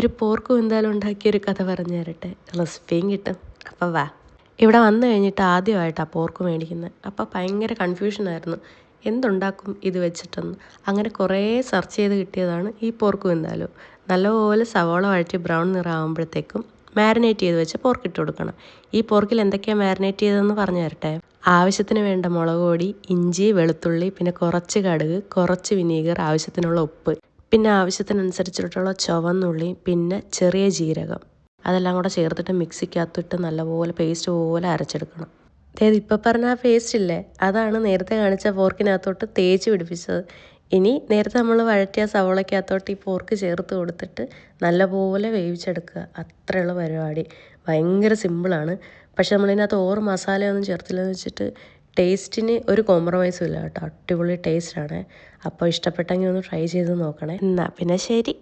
ഒരു പോർക്ക് എന്തായാലും ഉണ്ടാക്കിയൊരു കഥ പറഞ്ഞു തരട്ടെ. റെസിപ്പിയും കിട്ടും. അപ്പോൾ വാ. ഇവിടെ വന്നു കഴിഞ്ഞിട്ട് ആദ്യമായിട്ടാണ് പോർക്ക് മേടിക്കുന്നത്. അപ്പോൾ ഭയങ്കര കൺഫ്യൂഷനായിരുന്നു എന്തുണ്ടാക്കും ഇത് വെച്ചിട്ടെന്ന്? അങ്ങനെ കുറേ സെർച്ച് ചെയ്ത് കിട്ടിയതാണ് ഈ പോർക്ക് വെന്താലും നല്ലപോലെ സവോള വഴറ്റി ബ്രൗൺ നിറാവുമ്പോഴത്തേക്കും മാരിനേറ്റ് ചെയ്ത് വെച്ച് പോർക്ക് ഇട്ട് കൊടുക്കണം. ഈ പോർക്കിൽ എന്തൊക്കെയാണ് മാരിനേറ്റ് ചെയ്തതെന്ന് പറഞ്ഞു തരട്ടെ. ആവശ്യത്തിന് വേണ്ട മുളക് പൊടി ഇഞ്ചി വെളുത്തുള്ളി പിന്നെ കുറച്ച് കടുക് കുറച്ച് വിനീഗർ ആവശ്യത്തിനുള്ള ഉപ്പ്. പിന്നെ ആവശ്യത്തിനനുസരിച്ചിട്ടുള്ള ചുവന്നുള്ളി പിന്നെ ചെറിയ ജീരകം. അതെല്ലാം കൂടെ ചേർത്തിട്ട് മിക്സിക്കകത്തിട്ട് നല്ലപോലെ പേസ്റ്റ് പോലെ അരച്ചെടുക്കണം. അതായത് ഇപ്പം പറഞ്ഞ ആ പേസ്റ്റ് ഇല്ലേ? അതാണ് നേരത്തെ കാണിച്ച പോർക്കിനകത്തോട്ട് തേച്ച് പിടിപ്പിച്ചത്. ഇനി നേരത്തെ നമ്മൾ വഴറ്റിയ സവോളയ്ക്കകത്തോട്ട് ഈ പോർക്ക് ചേർത്ത് കൊടുത്തിട്ട് നല്ലപോലെ വേവിച്ചെടുക്കുക. അത്രയുള്ള പരിപാടി. ഭയങ്കര സിമ്പിളാണ് പക്ഷെ നമ്മളിതിനകത്ത് ഓവർ മസാലയൊന്നും ചേർത്തില്ലെന്ന് വെച്ചിട്ട് ടേസ്റ്റിന് ഒരു കോംപ്രമൈസും ഇല്ല കേട്ടോ. അടിപൊളി ടേസ്റ്റാണ്. അപ്പോൾ ഇഷ്ടപ്പെട്ടെങ്കിൽ ഒന്ന് ട്രൈ ചെയ്ത് നോക്കണേ. എന്നാൽ പിന്നെ ശരി.